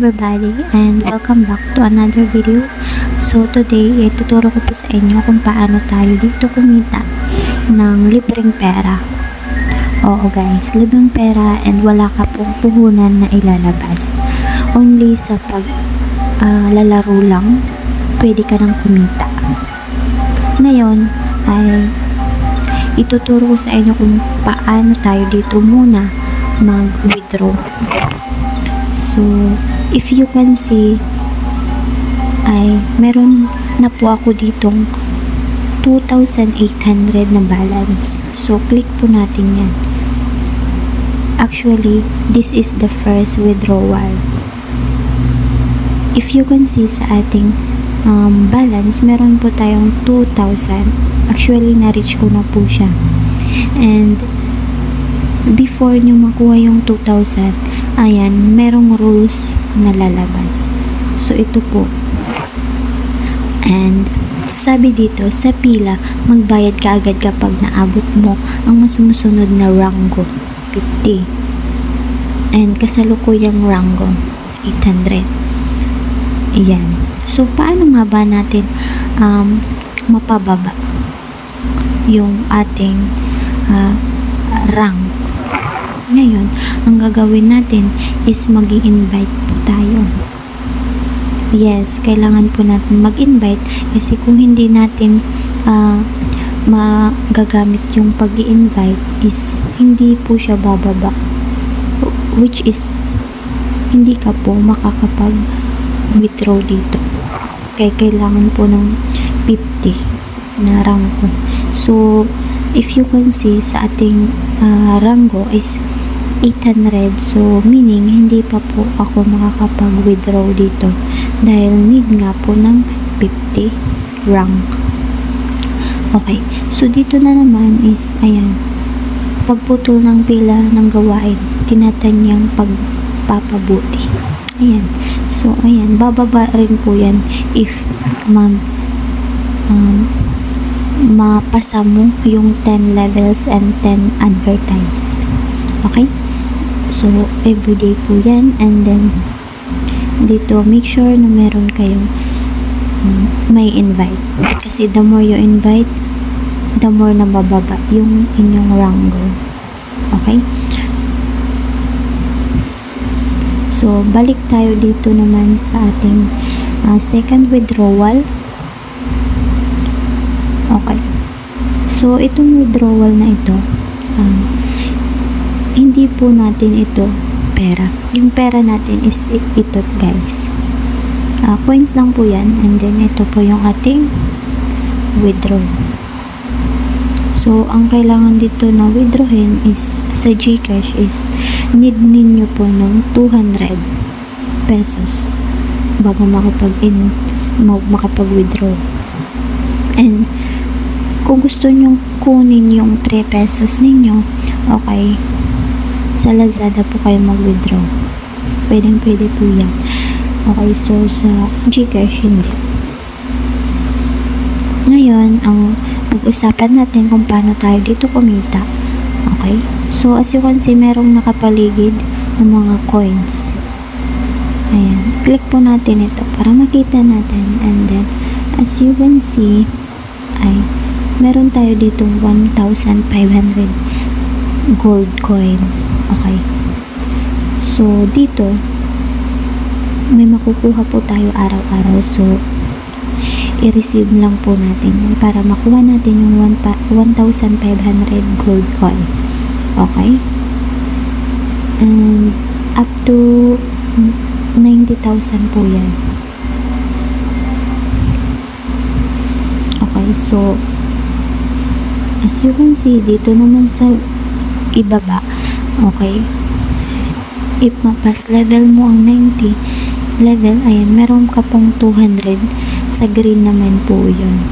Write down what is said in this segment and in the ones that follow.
everybody and welcome back to another video. So today, ituturo ko po sa inyo kung paano tayo dito kumita ng libreng pera. Oo guys, libreng pera and wala ka pong puhunan na ilalabas. Only sa pag ah, lalaro lang, pwede ka nang kumita. Ngayon, ay ituturo ko sa inyo kung paano tayo dito muna mag-withdraw. So, if you can see, ay meron na po ako ditong 2,800 na balance. So, click po natin yan. Actually, this is the first withdrawal. If you can see sa ating um, balance, meron po tayong 2,000. Actually, na-reach ko na po siya. And, before nyo makuha yung 2,000, ayan, merong rules na lalabas. So, ito po. And, sabi dito, sa pila, magbayad ka agad kapag naabot mo ang masumusunod na rango, 50. And, kasalukuyang rango, 800. Ayan. So, paano nga ba natin um, mapababa yung ating uh, rank ngayon, ang gagawin natin is mag invite po tayo. Yes, kailangan po natin mag-invite kasi kung hindi natin uh, magagamit yung pag invite is hindi po siya bababa. Which is hindi ka po makakapag withdraw dito. Kaya kailangan po ng 50 na rango. So, if you can see sa ating uh, rango is 800 so meaning hindi pa po ako makakapag-withdraw dito. Dahil need nga po ng 50 rank. Okay. So dito na naman is ayan pagputol ng pila ng gawain tinatanyang pagpapabuti. Ayan. So ayan bababa rin po yan if mag um, mapasa mo yung 10 levels and 10 advertise okay So, everyday po yan. And then, dito, make sure na meron kayong um, may invite. Kasi the more you invite, the more na bababa yung inyong rango. Okay? So, balik tayo dito naman sa ating uh, second withdrawal. Okay. So, itong withdrawal na ito, um, hindi po natin ito pera. Yung pera natin is ito guys. Uh, coins lang po yan and then ito po yung ating withdraw. So, ang kailangan dito na withdrawin is sa Gcash is need ninyo po ng 200 pesos bago makapag-in makapag-withdraw. And kung gusto nyo kunin yung 3 pesos ninyo, okay, sa Lazada po kayo mag-withdraw. Pwedeng pwede po yan. Okay, so sa Gcash hindi. Ngayon, ang pag-usapan natin kung paano tayo dito kumita. Okay? So, as you can see, merong nakapaligid ng mga coins. Ayan. Click po natin ito para makita natin. And then, as you can see, ay meron tayo ditong 1,500 gold coin. Okay. So, dito, may makukuha po tayo araw-araw. So, i-receive lang po natin para makuha natin yung 1,500 gold coin. Okay? And, up to 90,000 po yan. Okay, so, as you can see, dito naman sa ibaba, okay, if mapas level mo ang 90 level, ayan, meron ka pong 200 sa green naman po yun.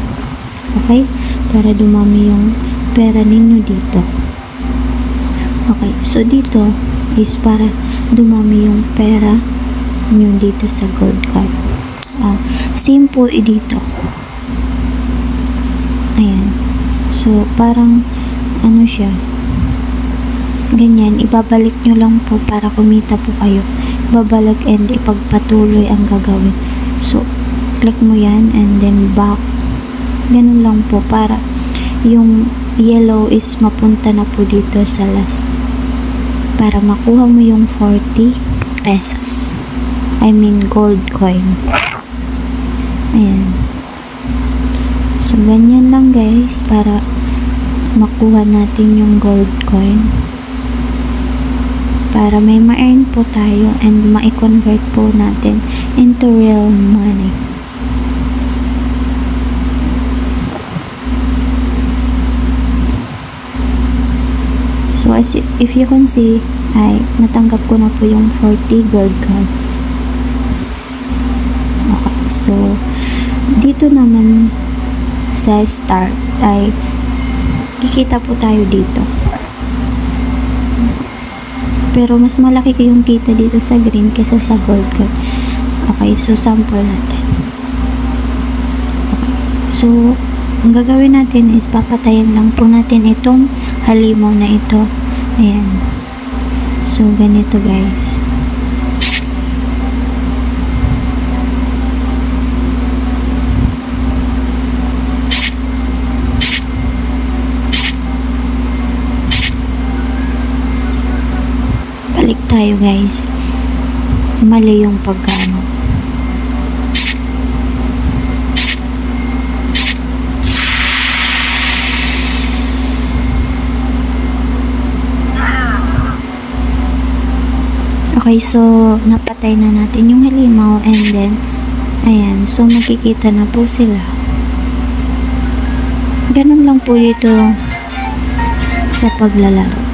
Okay? Para dumami yung pera ninyo dito. Okay, so dito is para dumami yung pera nyo dito sa gold card. Uh, same po dito. Ayan. So, parang ano siya, ganyan, ibabalik nyo lang po para kumita po kayo babalag and ipagpatuloy ang gagawin. So, click mo yan and then back. Ganun lang po para yung yellow is mapunta na po dito sa last para makuha mo yung 40 pesos. I mean gold coin. Ayan. So, ganyan lang guys para makuha natin yung gold coin. Para may ma-earn po tayo and ma-convert po natin into real money. So, as if you can see, ay natanggap ko na po yung 40 gold coin. Okay, so, dito naman sa start ay kikita po tayo dito. Pero mas malaki ko yung kita dito sa green kaysa sa gold coin. Okay, so sample natin. So, ang gagawin natin is papatayin lang po natin itong halimaw na ito. Ayan. So, ganito guys. Balik tayo guys. Mali yung pagkano. Okay, so napatay na natin yung halimaw and then ayan, so makikita na po sila. Ganun lang po dito sa paglalaro.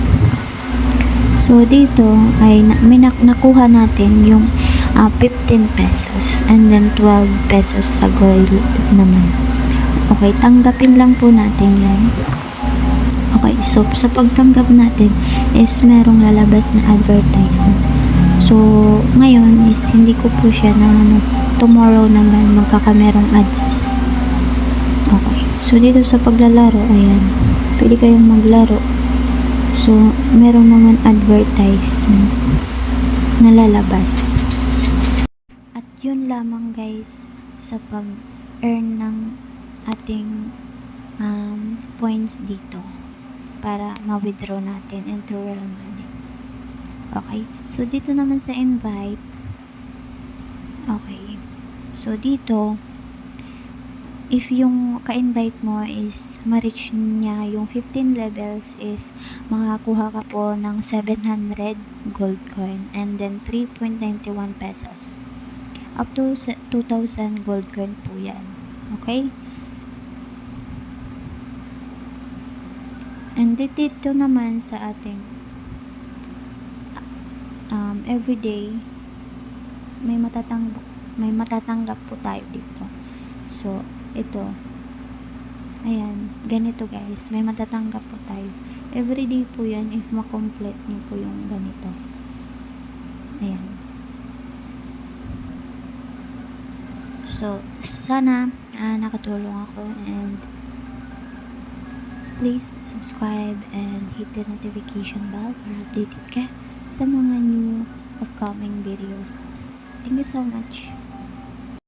So dito ay may nak- nakuha natin yung ah, 15 pesos and then 12 pesos sa gold naman. Okay, tanggapin lang po natin yan. Okay, so sa pagtanggap natin is merong lalabas na advertisement. So, ngayon is hindi ko po siya na ano, tomorrow naman magkakamerong ads. Okay. So, dito sa paglalaro, ayan, pwede kayong maglaro. So, meron naman advertisement na lalabas. At yun lamang guys sa pag-earn ng ating um, points dito para ma-withdraw natin into real money. Okay. So, dito naman sa invite. Okay. So, dito, if yung ka-invite mo is ma-reach niya yung 15 levels is makakuha ka po ng 700 gold coin and then 3.91 pesos. Up to se- 2,000 gold coin po yan. Okay? And di- dito naman sa ating um, everyday may matatanggap may matatanggap po tayo dito. So, ito. Ayan, ganito guys. May matatanggap po tayo. Everyday po yan if makomplete niyo po yung ganito. Ayan. So, sana ah, nakatulong ako and please subscribe and hit the notification bell para updated ka sa mga new upcoming videos. Thank you so much.